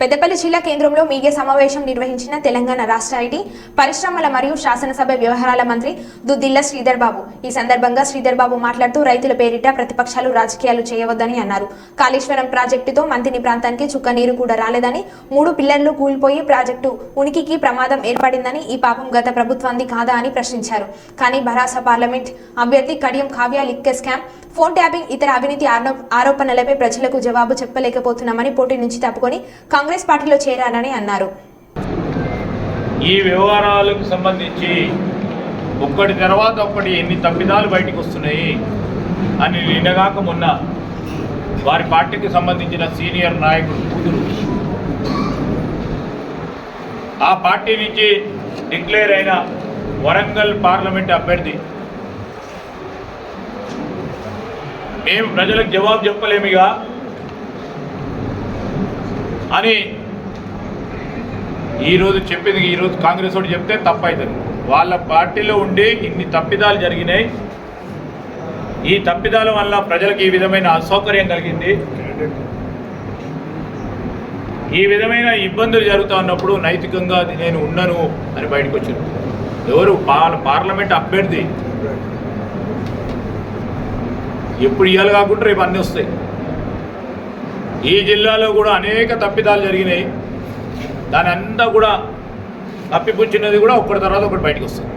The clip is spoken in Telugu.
పెద్దపల్లి జిల్లా కేంద్రంలో మీడియా సమావేశం నిర్వహించిన తెలంగాణ రాష్ట్ర ఐటీ పరిశ్రమల మరియు శాసనసభ వ్యవహారాల మంత్రి దుద్దిల్ల శ్రీధర్ బాబు. ఈ సందర్భంగా శ్రీధర్ బాబు మాట్లాడుతూ రైతుల పేరిట ప్రతిపక్షాలు రాజకీయాలు చేయవద్దని అన్నారు. కాళేశ్వరం ప్రాజెక్టుతో మంతిని ప్రాంతానికి చుక్క నీరు కూడా రాలేదని మూడు పిల్లర్లు కూలిపోయి ప్రాజెక్టు ఉనికికి ప్రమాదం ఏర్పడిందని ఈ పాపం గత ప్రభుత్వాన్ని కాదా అని ప్రశ్నించారు. కానీ భరాస పార్లమెంట్ అభ్యర్థి కడియం కావ్య లిక్క స్కామ్ ఫోన్ ట్యాపింగ్ ఇతర అవినీతి ఆరో- ఆరోపణలపై ప్రజలకు జవాబు చెప్పలేకపోతున్నామని పోటీ నుంచి తప్పుకొని కాంగ్రెస్ పార్టీలో చేరారని అన్నారు. ఈ వ్యవహారాలకు సంబంధించి ఒక్కటి తర్వాత ఒక్కటి ఎన్ని తప్పిదాలు బయటకు వస్తున్నాయి అని నిన్నగాక మొన్న వారి పార్టీకి సంబంధించిన సీనియర్ నాయకుడు కూతురు. ఆ పార్టీ నుంచి డిక్లేర్ అయిన వరంగల్ పార్లమెంట్ అభ్యర్థి ఏం ప్రజలకు జవాబు చెప్పలేమిగా అని ఈరోజు చెప్పింది ఈరోజు కాంగ్రెస్ వాడు చెప్తే తప్పవుతుంది వాళ్ళ పార్టీలో ఉండి ఇన్ని తప్పిదాలు జరిగినాయి. ఈ తప్పిదాల వల్ల ప్రజలకు ఈ విధమైన అసౌకర్యం కలిగింది. ఈ విధమైన ఇబ్బందులు జరుగుతూ ఉన్నప్పుడు నైతికంగా నేను ఉన్నాను అని బయటకు వచ్చాను ఎవరు పార్ పార్లమెంట్ అభ్యర్థి? ఎప్పుడు ఇవ్వాలి కాకుండా రేపు అన్నీ వస్తాయి. ఈ జిల్లాలో కూడా అనేక తప్పిదాలు జరిగినాయి. దాని అంతా కూడా తప్పిపుచ్చినది కూడా ఒకటి తర్వాత ఒకటి బయటకు వస్తుంది.